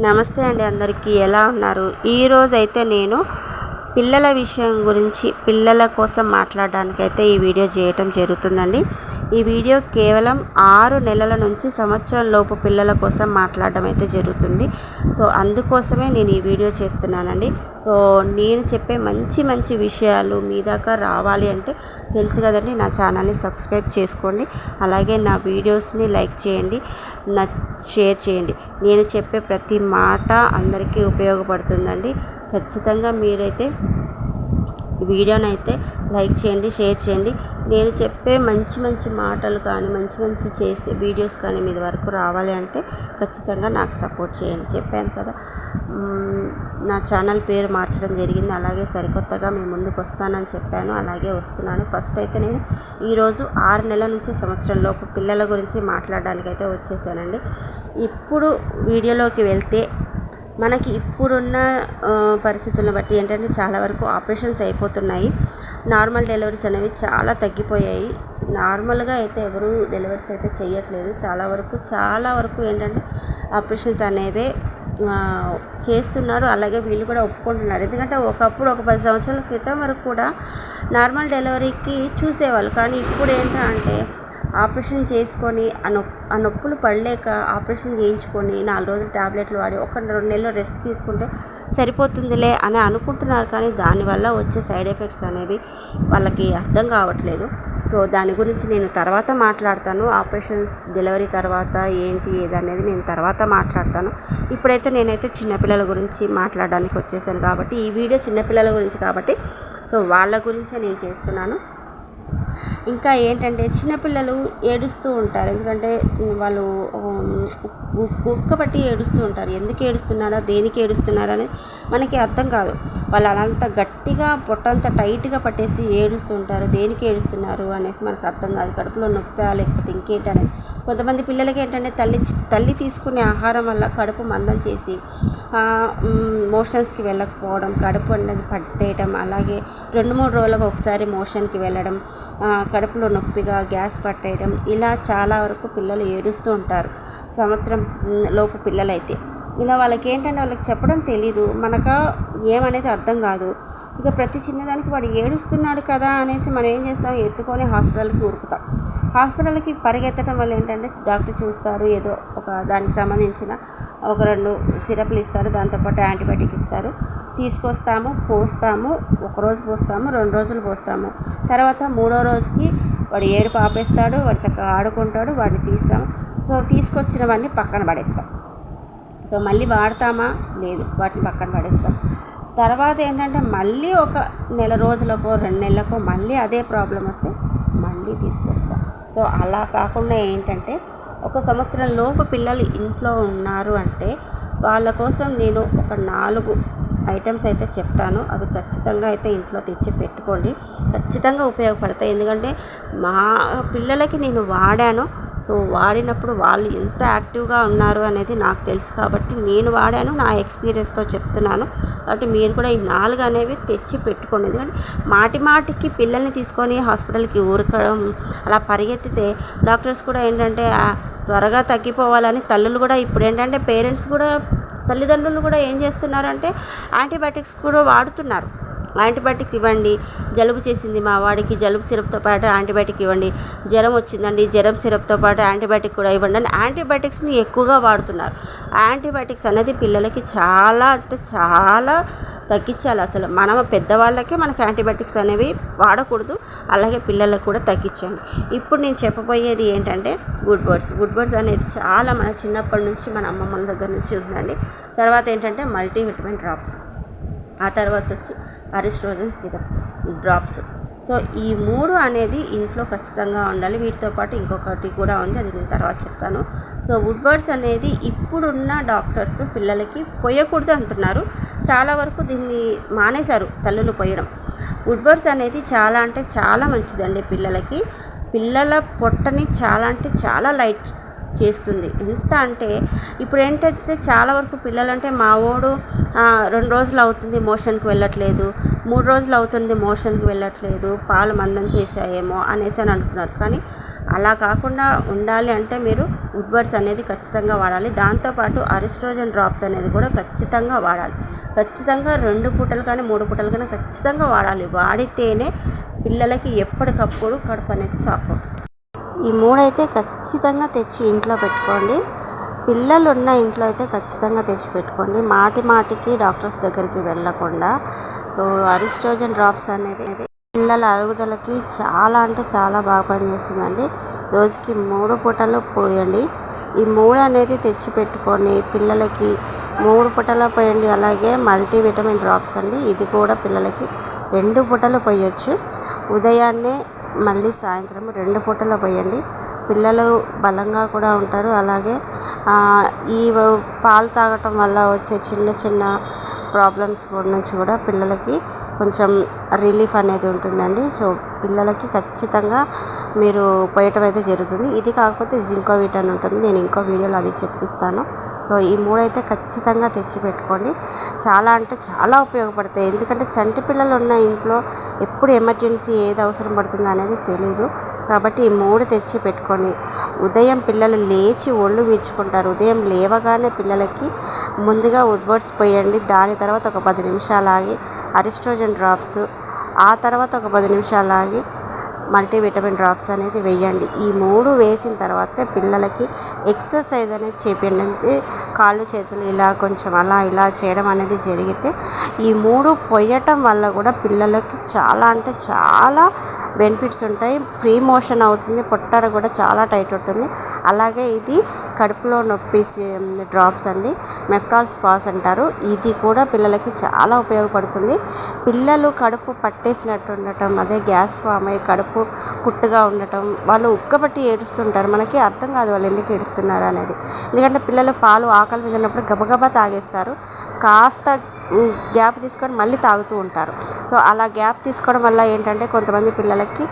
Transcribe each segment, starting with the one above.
నమస్తే అండి అందరికీ ఎలా ఉన్నారు? ఈరోజు అయితే నేను పిల్లల విషయం గురించి పిల్లల కోసం మాట్లాడడానికి అయితే ఈ వీడియో చేయటం జరుగుతుందండి. ఈ వీడియో కేవలం ఆరు నెలల నుంచి సంవత్సరం లోపు పిల్లల కోసం మాట్లాడడం అయితే జరుగుతుంది. సో అందుకోసమే నేను ఈ వీడియో చేస్తున్నానండి. సో నేను చెప్పే మంచి మంచి విషయాలు మీ దాకా రావాలి అంటే తెలుసు కదండి. నా ఛానల్ని సబ్స్క్రైబ్ చేసుకోండి. అలాగే నా వీడియోస్ని లైక్ చేయండి. నా షేర్ చేయండి. నేను చెప్పే ప్రతి మాట అందరికీ ఉపయోగపడుతుందండి. ఖచ్చితంగా మీరైతే వీడియోని అయితే లైక్ చేయండి షేర్ చేయండి. నేను చెప్పే మంచి మంచి మాటలు కానీ మంచి మంచి చేసే వీడియోస్ కానీ మీ వరకు రావాలి అంటే ఖచ్చితంగా నాకు సపోర్ట్ చేయండి. చెప్పాను కదా నా ఛానల్ పేరు మార్చడం జరిగింది. అలాగే సరికొత్తగా మీ ముందుకు వస్తానని చెప్పాను. అలాగే వస్తున్నాను. ఫస్ట్ అయితే నేను ఈరోజు ఆరు నెలల నుంచి సంవత్సరం లోపు పిల్లల గురించి మాట్లాడడానికి అయితే వచ్చేసానండి. ఇప్పుడు వీడియోలోకి వెళ్తే మనకి ఇప్పుడున్న పరిస్థితులను బట్టి ఏంటంటే చాలా వరకు ఆపరేషన్స్ అయిపోతున్నాయి. నార్మల్ డెలివరీస్ అనేవి చాలా తగ్గిపోయాయి. నార్మల్గా అయితే ఎవరు డెలివరీస్ అయితే చేయట్లేదు చాలా వరకు చాలా వరకు ఏంటంటే ఆపరేషన్స్ అనేవే చేస్తున్నారు. అలాగే వీళ్ళు కూడా ఒప్పుకుంటున్నారు. ఎందుకంటే ఒకప్పుడు ఒక పది సంవత్సరాల క్రితం వరకు కూడా నార్మల్ డెలివరీకి చూసేవాళ్ళు. కానీ ఇప్పుడు ఏంటంటే ఆపరేషన్ చేసుకొని ఆ నొప్పి ఆ నొప్పులు పడలేక ఆపరేషన్ చేయించుకొని నాలుగు రోజులు టాబ్లెట్లు వాడి ఒక రెండు నెలలు రెస్ట్ తీసుకుంటే సరిపోతుందిలే అని అనుకుంటున్నారు కానీ దానివల్ల వచ్చే సైడ్ ఎఫెక్ట్స్ అనేవి వాళ్ళకి అర్థం కావట్లేదు. సో దాని గురించి నేను తర్వాత మాట్లాడతాను. ఆపరేషన్స్ డెలివరీ తర్వాత ఏంటి ఏదనేది నేను తర్వాత మాట్లాడతాను. ఇప్పుడైతే నేనైతే చిన్నపిల్లల గురించి మాట్లాడడానికి వచ్చేసాను కాబట్టి ఈ వీడియో చిన్నపిల్లల గురించి కాబట్టి సో వాళ్ళ గురించే నేను చేస్తున్నాను. ఇంకా ఏంటంటే చిన్నపిల్లలు ఏడుస్తూ ఉంటారు. ఎందుకంటే వాళ్ళు కుక్క పట్టి ఏడుస్తూ ఉంటారు. ఎందుకు ఏడుస్తున్నారో దేనికి ఏడుస్తున్నారో అనేది మనకి అర్థం కాదు. వాళ్ళు అంత గట్టిగా పొట్టంత టైట్గా పట్టేసి ఏడుస్తూ ఉంటారు. దేనికి ఏడుస్తున్నారు అనేసి మనకు అర్థం కాదు. కడుపులో నొప్పా లేకపోతే ఇంకేంటి అనేది. కొంతమంది పిల్లలకి ఏంటంటే తల్లి తల్లి తీసుకునే ఆహారం వల్ల కడుపు మందం చేసి మోషన్స్కి వెళ్ళకపోవడం కడుపు అనేది పట్టేయడం అలాగే రెండు మూడు రోజులకు ఒకసారి మోషన్కి వెళ్ళడం కడుపులో నొప్పిగా గ్యాస్ పట్టేయడం ఇలా చాలా వరకు పిల్లలు ఏడుస్తూ ఉంటారు. సంవత్సరం లోపు పిల్లలైతే. ఇలా వాళ్ళకి ఏంటంటే వాళ్ళకి చెప్పడం తెలీదు. మనకు ఏమనేది అర్థం కాదు. ఇక ప్రతి చిన్నదానికి వాడు ఏడుస్తున్నాడు కదా అనేసి మనం ఏం చేస్తాం? ఎత్తుకొని హాస్పిటల్కి ఊరుకుతాం. హాస్పిటల్కి పరిగెత్తడం వల్ల ఏంటంటే డాక్టర్ చూస్తారు ఏదో ఒక దానికి సంబంధించిన ఒక రెండు సిరప్లు ఇస్తారు దాంతోపాటు యాంటీబయాటిక్ ఇస్తారు. తీసుకొస్తాము పోస్తాము ఒక రోజు పోస్తాము రెండు రోజులు పోస్తాము. తర్వాత మూడో రోజుకి వాడు ఏడుపు ఆపేస్తాడు వాడు చక్కగా ఆడుకుంటాడు వాడిని తీస్తాము. సో తీసుకొచ్చినవన్నీ పక్కన పడేస్తాం. సో మళ్ళీ వాడతామా? లేదు వాటిని పక్కన పడేస్తాం. తర్వాత ఏంటంటే మళ్ళీ ఒక నెల రోజులకో రెండు నెలలకో మళ్ళీ అదే ప్రాబ్లం వస్తే మళ్ళీ తీసుకొస్తాం. సో అలా కాకుండా ఏంటంటే ఒక సంవత్సరం లోపు పిల్లలు ఇంట్లో ఉన్నారు అంటే వాళ్ళ కోసం నేను ఒక నాలుగు ఐటమ్స్ అయితే చెప్తాను. అవి ఖచ్చితంగా అయితే ఇంట్లో తెచ్చి పెట్టుకోండి. ఖచ్చితంగా ఉపయోగపడతాయి. ఎందుకంటే మా పిల్లలకి నేను వాడాను. సో వాడినప్పుడు వాళ్ళు ఎంత యాక్టివ్గా ఉన్నారు అనేది నాకు తెలుసు కాబట్టి నేను వాడాను నా ఎక్స్పీరియన్స్తో చెప్తున్నాను. కాబట్టి మీరు కూడా ఈ నాలుగు అనేవి తెచ్చి పెట్టుకోండి. ఎందుకంటే మాటి మాటికి పిల్లల్ని తీసుకొని హాస్పిటల్కి ఊరకడం అలా పరిగెత్తితే డాక్టర్స్ కూడా ఏంటంటే త్వరగా తగ్గిపోవాలని తల్లులు కూడా ఇప్పుడు ఏంటంటే పేరెంట్స్ కూడా తల్లిదండ్రులు కూడా ఏం చేస్తున్నారంటే యాంటీబయాటిక్స్ కూడా వాడుతున్నారు. యాంటీబయాటిక్ ఇవ్వండి. జలుబు చేసింది మా వాడికి జలుబు సిరప్తో పాటు యాంటీబయాటిక్ ఇవ్వండి. జ్వరం వచ్చిందండి జ్వరం సిరప్తో పాటు యాంటీబయాటిక్ కూడా ఇవ్వండి. అని యాంటీబయాటిక్స్ని ఎక్కువగా వాడుతున్నారు. యాంటీబయాటిక్స్ అనేది పిల్లలకి చాలా అంటే చాలా తగ్గించాలి అసలు. మనం పెద్దవాళ్ళకే మనకి యాంటీబయాటిక్స్ అనేవి వాడకూడదు. అలాగే పిల్లలకు కూడా తగ్గించండి. ఇప్పుడు నేను చెప్పబోయేది ఏంటంటే గుడ్ బర్డ్స్. గుడ్ బర్డ్స్ అనేది చాలా మన చిన్నప్పటి నుంచి మన అమ్మమ్మల దగ్గర నుంచి ఉందండి. తర్వాత ఏంటంటే మల్టీ విటమిన్ డ్రాప్స్. ఆ తర్వాత వచ్చి అరిస్ట్రోజన్ సిరప్స్ డ్రాప్స్ సో ఈ మూడు అనేది ఇంట్లో ఖచ్చితంగా ఉండాలి. వీటితో పాటు ఇంకొకటి కూడా ఉంది. అది నేను తర్వాత చెప్తాను. సో వుడ్ బర్డ్స్ అనేది ఇప్పుడున్న డాక్టర్స్ పిల్లలకి పొయ్యకూడదు అంటున్నారు. చాలా వరకు దీన్ని మానేశారు తల్లులు పొయ్యడం వుడ్ బర్డ్స్ అనేది చాలా అంటే చాలా మంచిదండి పిల్లలకి. పిల్లల పొట్టని చాలా అంటే చాలా లైట్ చేస్తుంది. ఎంత అంటే ఇప్పుడు ఏంటంటే చాలా వరకు పిల్లలంటే మా వాడు రెండు రోజులు అవుతుంది మోషన్కి వెళ్ళట్లేదు. మూడు రోజులు అవుతుంది మోషన్కి వెళ్ళట్లేదు. పాలు మందం చేసాయేమో అనేసి అని అంటున్నారు కానీ అలా కాకుండా ఉండాలి అంటే మీరు ఉడ్బర్డ్స్ అనేది ఖచ్చితంగా వాడాలి. దాంతోపాటు అరిస్ట్రోజన్ డ్రాప్స్ అనేది కూడా ఖచ్చితంగా వాడాలి. ఖచ్చితంగా రెండు పూటలు కానీ మూడు పూటలు కానీ ఖచ్చితంగా వాడాలి. వాడితేనే పిల్లలకి ఎప్పటికప్పుడు కడుపు అనేది సాఫ్ అవుతుంది. ఈ మూడైతే ఖచ్చితంగా తెచ్చి ఇంట్లో పెట్టుకోండి. పిల్లలు ఉన్న ఇంట్లో అయితే ఖచ్చితంగా తెచ్చి పెట్టుకోండి. మాటి మాటికి డాక్టర్స్ దగ్గరికి వెళ్ళకుండా అరిస్ట్రోజన్ డ్రాప్స్ అనేది పిల్లల అరుగుదలకి చాలా అంటే చాలా బాగా పనిచేస్తుందండి. రోజుకి మూడు పూటలు పోయండి. ఈ మూడు అనేది తెచ్చి పెట్టుకొని పిల్లలకి మూడు పూటలు పోయండి. అలాగే మల్టీవిటమిన్ డ్రాప్స్ అండి. ఇది కూడా పిల్లలకి రెండు పూటలు పోయొచ్చు. ఉదయాన్నే మళ్ళీ సాయంత్రం రెండు పూటల పోయండి. పిల్లలు బలంగా కూడా ఉంటారు. అలాగే ఈ పాలు తాగటం వల్ల వచ్చే చిన్న చిన్న ప్రాబ్లమ్స్ నుంచి కూడా పిల్లలకి కొంచెం రిలీఫ్ అనేది ఉంటుందండి. సో పిల్లలకి ఖచ్చితంగా మీరు పోయటం అయితే జరుగుతుంది. ఇది కాకపోతే జింకోవిట్ అని ఉంటుంది. నేను ఇంకో వీడియోలో అది చెప్పిస్తాను సో ఈ మూడైతే ఖచ్చితంగా తెచ్చి పెట్టుకోండి. చాలా అంటే చాలా ఉపయోగపడతాయి. ఎందుకంటే చంటి పిల్లలు ఉన్న ఇంట్లో ఎప్పుడు ఎమర్జెన్సీ ఏది అవసరం పడుతుందో అనేది తెలీదు. కాబట్టి ఈ మూడు తెచ్చి పెట్టుకొని ఉదయం పిల్లలు లేచి ఒళ్ళు వీడ్చుకుంటారు ఉదయం లేవగానే పిల్లలకి ముందుగా వుడ్బర్డ్స్ పోయండి. దాని తర్వాత ఒక పది నిమిషాలు ఆగి అరిస్ట్రోజన్ డ్రాప్స్ ఆ తర్వాత ఒక పది నిమిషాలు ఆగి మల్టీవిటమిన్ డ్రాప్స్ అనేది వేయండి. ఈ మూడు వేసిన తర్వాత పిల్లలకి ఎక్సర్సైజ్ అనేది చేపించండి కాళ్ళు చేతులు ఇలా కొంచెం అలా ఇలా చేయడం అనేది జరిగితే ఈ మూడు పొయ్యటం వల్ల కూడా పిల్లలకి చాలా అంటే చాలా బెనిఫిట్స్ ఉంటాయి. ఫ్రీ మోషన్ అవుతుంది పొట్టర కూడా చాలా టైట్ ఉంటుంది. అలాగే ఇది కడుపులో నొప్పి డ్రాప్స్ అండి. మెప్టాల్ స్పాస్ అంటారు. ఇది కూడా పిల్లలకి చాలా ఉపయోగపడుతుంది. పిల్లలు కడుపు పట్టేసినట్టు ఉండటం అదే గ్యాస్ ఫామ్ అయ్యి కడుపు కుట్టుగా ఉండటం వాళ్ళు ఉక్కబట్టి ఏడుస్తుంటారు. మనకి అర్థం కాదు వాళ్ళు ఎందుకు ఏడుస్తున్నారు అనేది. ఎందుకంటే పిల్లలు పాలు ఆకలి మీద ఉన్నప్పుడు గబగబా తాగేస్తారు. కాస్త గ్యాప్ తీసుకొని మళ్ళీ తాగుతూ ఉంటారు. సో అలా గ్యాప్ తీసుకోవడం వల్ల ఏంటంటే కొంతమంది పిల్లలకి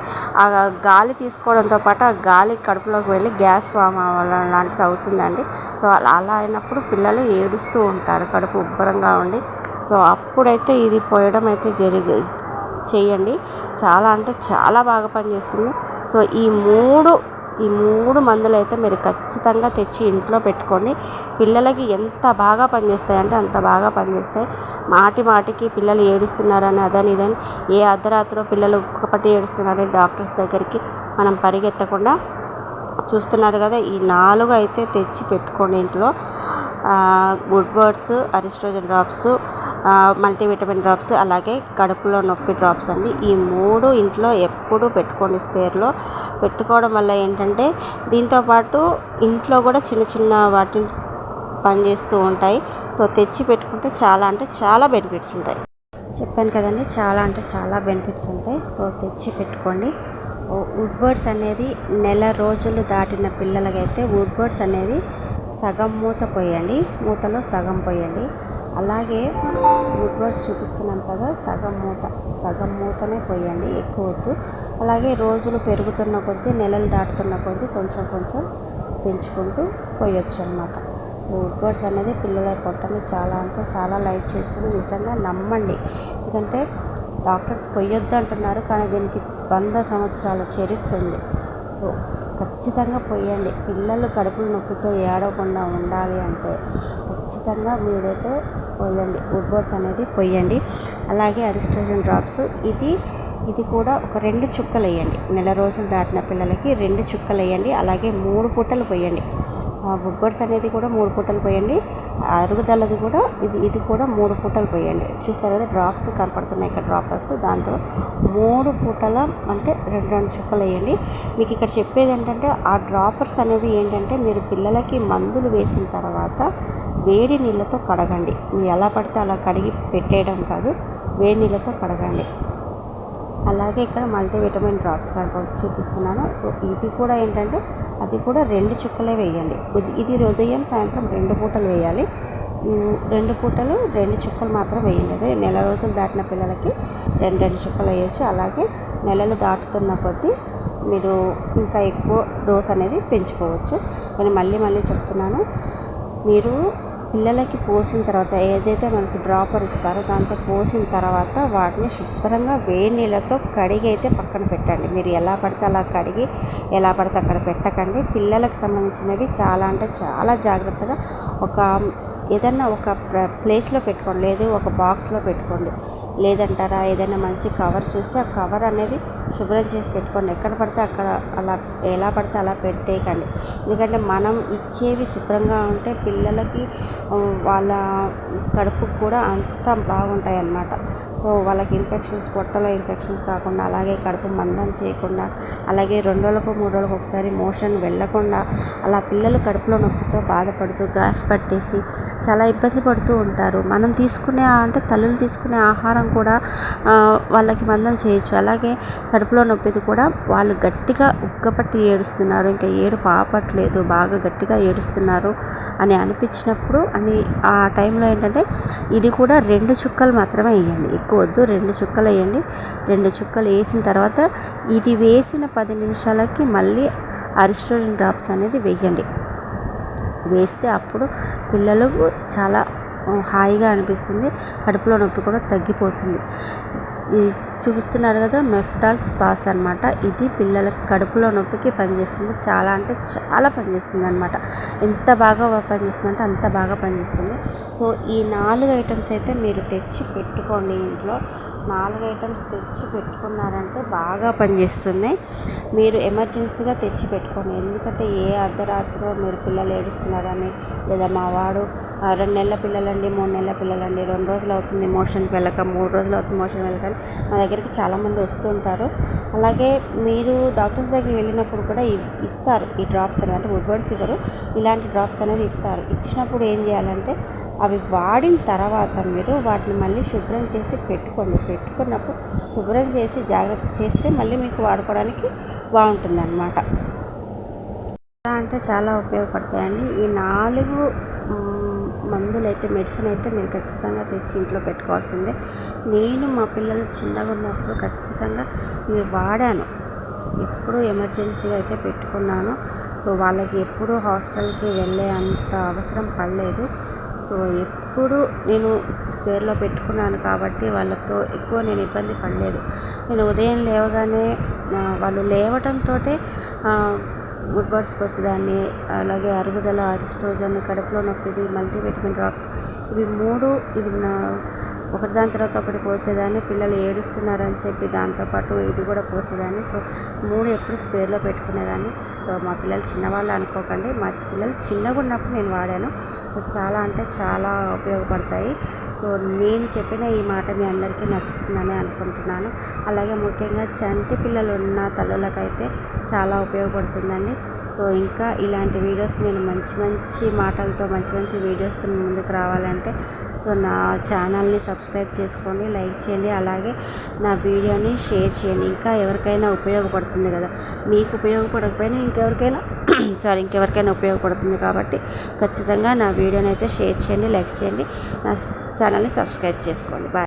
ఆ గాలి తీసుకోవడంతో పాటు ఆ గాలి కడుపులోకి వెళ్ళి గ్యాస్ ఫామ్ అవ్వడం లాంటిది అవుతుందండి. సో అలా అయినప్పుడు పిల్లలు ఏడుస్తూ ఉంటారు కడుపు ఉబ్బరంగా ఉండి. సో అప్పుడైతే ఇది పోయడం అయితే జరిగి చేయండి. చాలా అంటే చాలా బాగా పనిచేస్తుంది. సో ఈ మూడు ఈ మూడు మందులు అయితే మీరు ఖచ్చితంగా తెచ్చి ఇంట్లో పెట్టుకోండి. పిల్లలకి ఎంత బాగా పనిచేస్తాయి అంటే అంత బాగా పనిచేస్తాయి. మాటి మాటికి పిల్లలు ఏడుస్తున్నారని అదని ఇదని ఏ అర్ధరాత్రిలో పిల్లలు ఒక్కపట్టి ఏడుస్తున్నారని డాక్టర్స్ దగ్గరికి మనం పరిగెత్తకుండా చూస్తున్నారు కదా ఈ నాలుగు అయితే తెచ్చి పెట్టుకోండి ఇంట్లో. గుడ్ బర్డ్స్ అరిస్ట్రోజన్ డ్రాప్స్ మల్టీవిటమిన్ డ్రాప్స్ అలాగే కడుపులో నొప్పి డ్రాప్స్ అండి. ఈ మూడు ఇంట్లో ఎప్పుడూ పెట్టుకోండి స్పేర్లో పెట్టుకోవడం వల్ల ఏంటంటే దీంతోపాటు ఇంట్లో కూడా చిన్న చిన్న వాటిని పనిచేస్తూ ఉంటాయి. సో తెచ్చి పెట్టుకుంటే చాలా అంటే చాలా బెనిఫిట్స్ ఉంటాయి. చెప్పాను కదండి చాలా అంటే చాలా బెనిఫిట్స్ ఉంటాయి. సో తెచ్చి పెట్టుకోండి. వుడ్ బర్డ్స్ అనేది నెల రోజులు దాటిన పిల్లలకైతే వుడ్ బర్డ్స్ అనేది సగం మూత పోయండి. మూతలో సగం పోయండి. అలాగే వుడ్ బర్డ్స్ కదా సగం మూత సగం మూతనే పోయండి ఎక్కువ వద్దు. అలాగే రోజులు పెరుగుతున్న కొద్దీ నెలలు దాటుతున్న కొద్దీ కొంచెం కొంచెం పెంచుకుంటూ పోయొచ్చు అనమాట వుడ్ బర్డ్స్ అనేది పిల్లల పొట్టని చాలా అంటే చాలా లైట్ చేస్తుంది. నిజంగా నమ్మండి. ఎందుకంటే డాక్టర్స్ పొయ్యొద్దు అంటున్నారు కానీ దీనికి వంద సంవత్సరాల చరిత్ర ఉంది. ఖచ్చితంగా పొయ్యండి పిల్లలు కడుపులు నొప్పితో ఏడవకుండా ఉండాలి అంటే ఖచ్చితంగా మీరైతే పోయండి. వుడ్ బోర్డ్స్ అనేది పొయ్యండి అలాగే అరిస్ట్రేషన్ డ్రాప్స్. ఇది ఇది కూడా ఒక రెండు చుక్కలు వేయండి నెల రోజులు దాటిన పిల్లలకి రెండు చుక్కలు వేయండి అలాగే మూడు పూటలు పోయండి. బుబ్బర్స్ అనేది కూడా మూడు పూటలు పోయండి. అరుగుదలది కూడా ఇది ఇది కూడా మూడు పూటలు పోయండి. చూస్తారు కదా డ్రాప్స్ కనపడుతున్నాయి ఇక్కడ డ్రాపర్స్. దాంతో మూడు పూటల అంటే రెండు రెండు చుక్కలు వేయండి మీకు ఇక్కడ చెప్పేది ఏంటంటే ఆ డ్రాపర్స్ అనేవి ఏంటంటే మీరు పిల్లలకి మందులు వేసిన తర్వాత వేడి నీళ్ళతో కడగండి. మీరు ఎలా పడితే అలా కడిగి పెట్టేయడం కాదు వేడి నీళ్ళతో కడగండి. అలాగే ఇక్కడ మల్టీవిటమిన్ డ్రాప్స్ చూపిస్తున్నాను. సో ఇది కూడా ఏంటంటే అది కూడా రెండు చుక్కలే వేయండి. ఇది ఉదయం సాయంత్రం రెండు పూటలు వేయాలి. రెండు పూటలు రెండు చుక్కలు మాత్రం వేయండి. అదే నెల రోజులు దాటిన పిల్లలకి రెండు రెండు చుక్కలు వేయచ్చు. అలాగే నెలలు దాటుతున్న కొద్దీ మీరు ఇంకా ఎక్కువ డోస్ అనేది పెంచుకోవచ్చు. నేను మళ్ళీ మళ్ళీ చెప్తున్నాను. మీరు పిల్లలకి పోసిన తర్వాత ఏదైతే మనకి డ్రాపర్ ఇస్తారో దాంతో పోసిన తర్వాత వాటిని శుభ్రంగా వేడి నీళ్ళతో కడిగి అయితే పక్కన పెట్టండి. మీరు ఎలా పడితే అలా కడిగి ఎలా పడితే అక్కడ పెట్టకండి. పిల్లలకు సంబంధించినవి చాలా అంటే చాలా జాగ్రత్తగా ఒక ఏదన్నా ఒక ప్లేస్లో పెట్టుకోండి. లేదు ఒక బాక్స్లో పెట్టుకోండి. లేదంటారా ఏదైనా మంచి కవర్ చూసి ఆ కవర్ అనేది శుభ్రం చేసి పెట్టుకోండి. ఎక్కడ పడితే అక్కడ అలా ఎలా పడితే అలా పెట్టేయకండి. ఎందుకంటే మనం ఇచ్చేవి శుభ్రంగా ఉంటే పిల్లలకి వాళ్ళ కడుపుకు కూడా అంత బాగుంటాయి అన్నమాట సో వాళ్ళకి ఇన్ఫెక్షన్స్ పొట్టలో ఇన్ఫెక్షన్స్ కాకుండా అలాగే కడుపు మందం చేయకుండా అలాగే రెండు రోజులకు మూడు రోజులకు ఒకసారి మోషన్ వెళ్ళకుండా అలా పిల్లలు కడుపులో నొప్పితో బాధపడుతూ గ్యాస్ పట్టేసి చాలా ఇబ్బంది పడుతూ ఉంటారు. మనం తీసుకునే అంటే తల్లులు తీసుకునే ఆహారం కూడా వాళ్ళకి మందం చేయొచ్చు. అలాగే కడుపు కడుపులో నొప్పిది కూడా వాళ్ళు గట్టిగా ఉక్కపట్టి ఏడుస్తున్నారు. ఇంకా ఏడు పాపట్లేదు బాగా గట్టిగా ఏడుస్తున్నారు అని అనిపించినప్పుడు అని ఆ టైంలో ఏంటంటే ఇది కూడా రెండు చుక్కలు మాత్రమే వేయండి. ఎక్కువ వద్దు రెండు చుక్కలు వేయండి. రెండు చుక్కలు వేసిన తర్వాత ఇది వేసిన పది నిమిషాలకి మళ్ళీ అరిస్టోరిన్ డ్రాప్స్ అనేది వేయండి. వేస్తే అప్పుడు పిల్లలకు చాలా హాయిగా అనిపిస్తుంది కడుపులో నొప్పి కూడా తగ్గిపోతుంది. చూపిస్తున్నారు కదా మెఫ్టాల్ స్పాస్ అనమాట ఇది పిల్లలకి కడుపులో నొప్పికి పనిచేస్తుంది. చాలా అంటే చాలా పనిచేస్తుంది అనమాట ఎంత బాగా పనిచేస్తుంది అంటే అంత బాగా పనిచేస్తుంది. సో ఈ నాలుగు ఐటమ్స్ అయితే మీరు తెచ్చి పెట్టుకోండి ఇంట్లో. నాలుగు ఐటమ్స్ తెచ్చి పెట్టుకున్నారంటే బాగా పనిచేస్తుంది. మీరు ఎమర్జెన్సీగా తెచ్చి పెట్టుకోండి. ఎందుకంటే ఏ అర్ధరాత్రిలో మీరు పిల్లలు ఏడుస్తున్నారని లేదా మా వాడు రెండు నెలల పిల్లలండి మూడు నెలల పిల్లలండి. రెండు రోజులు అవుతుంది మోషన్కి వెళ్ళక మూడు రోజులు అవుతుంది మోషన్ వెళ్ళక. మా దగ్గరికి చాలామంది వస్తుంటారు అలాగే మీరు డాక్టర్స్ దగ్గరికి వెళ్ళినప్పుడు కూడా ఇస్తారు ఈ డ్రాప్స్ అనేది. అంటే వుడ్వర్డ్స్ ఇవ్వరు. ఇలాంటి డ్రాప్స్ అనేది ఇస్తారు. ఇచ్చినప్పుడు ఏం చేయాలంటే అవి వాడిన తర్వాత మీరు వాటిని మళ్ళీ శుభ్రం చేసి పెట్టుకోండి. పెట్టుకున్నప్పుడు శుభ్రం చేసి జాగ్రత్త చేస్తే మళ్ళీ మీకు వాడుకోవడానికి బాగుంటుంది అన్నమాట అంటే చాలా ఉపయోగపడతాయండి. ఈ నాలుగు మందులు అయితే మెడిసిన్ అయితే మీరు ఖచ్చితంగా తెచ్చి ఇంట్లో పెట్టుకోవాల్సిందే. నేను మా పిల్లలు చిన్నగా ఉన్నప్పుడు ఖచ్చితంగా ఇవి వాడాను. ఎప్పుడు ఎమర్జెన్సీగా అయితే పెట్టుకున్నాను. సో వాళ్ళకి ఎప్పుడు హాస్పిటల్కి వెళ్ళే అంత అవసరం పడలేదు. సో ఎప్పుడు నేను స్పేర్లో పెట్టుకున్నాను కాబట్టి వాళ్ళతో ఎక్కువ నేను ఇబ్బంది పడలేదు. నేను ఉదయం లేవగానే వాళ్ళు లేవటంతో గుడ్ బర్డ్స్ పోసేదాన్ని అలాగే అరుగుదల అరిస్ట్రోజన్ కడుపులో నొప్పిది మల్టీవిటమిన్ డ్రాప్స్ ఇవి మూడు ఇవి నా ఒకటి దాని తర్వాత ఒకటి పోసేదాన్ని. పిల్లలు ఏడుస్తున్నారని చెప్పి దాంతోపాటు ఇది కూడా పోసేదాన్ని. సో మూడు ఎప్పుడు స్పేర్లో పెట్టుకునేదాన్ని. సో మా పిల్లలు చిన్నవాళ్ళు అనుకోకండి. మా పిల్లలు చిన్నగా ఉన్నప్పుడు నేను వాడాను. సో చాలా అంటే చాలా ఉపయోగపడతాయి. సో నేను చెప్పిన ఈ మాట మీ అందరికీ నచ్చుతుందని అనుకుంటున్నాను. అలాగే ముఖ్యంగా చంటి పిల్లలు ఉన్న తల్లులకైతే చాలా ఉపయోగపడుతుందండి. సో ఇంకా ఇలాంటి వీడియోస్ నేను మంచి మంచి మాటలతో మంచి మంచి వీడియోస్తో ముందుకు రావాలంటే సో నా ఛానల్ని సబ్స్క్రైబ్ చేసుకోండి లైక్ చేయండి అలాగే నా వీడియోని షేర్ చేయండి. ఇంకా ఎవరికైనా ఉపయోగపడుతుంది కదా మీకు ఉపయోగపడకపోయినా ఇంకెవరికైనా సారీ ఇంకెవరికైనా ఉపయోగపడుతుంది కాబట్టి ఖచ్చితంగా నా వీడియోని అయితే షేర్ చేయండి లైక్ చేయండి. నా ఛానల్ని సబ్స్క్రైబ్ చేసుకోండి. బాయ్